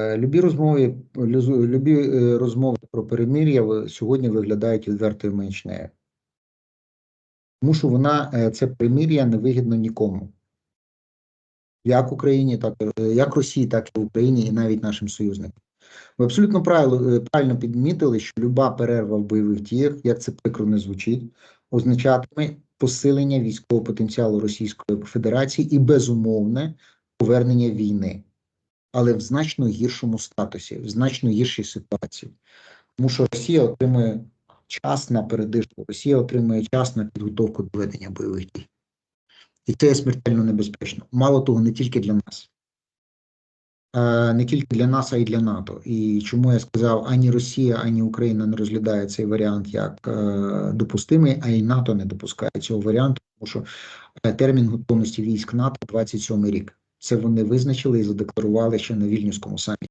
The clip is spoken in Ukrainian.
Е, Любі розмови, любі е, розмови про перемир'я сьогодні виглядають відвертою маячнею. Тому що вона е, це перемир'я не вигідно нікому. Як Україні, так як Росії, так і Україні, і навіть нашим союзникам. Ви абсолютно правильно підмітили, що люба перерва в бойових діях, як це прикро не звучить, означатиме посилення військового потенціалу Російської Федерації і безумовне повернення війни, але в значно гіршому статусі, в значно гіршій ситуації. Тому що Росія отримує час на передишку, Росія отримує час на підготовку до ведення бойових дій. І це є смертельно небезпечно. Мало того, не тільки для нас. Не тільки для нас, а й для НАТО. І чому я сказав, ані Росія, ані Україна не розглядає цей варіант як е, допустимий, а й НАТО не допускає цього варіанту, тому що е, термін готовності військ НАТО 27 рік. Це вони визначили і задекларували ще на Вільнюському саміті.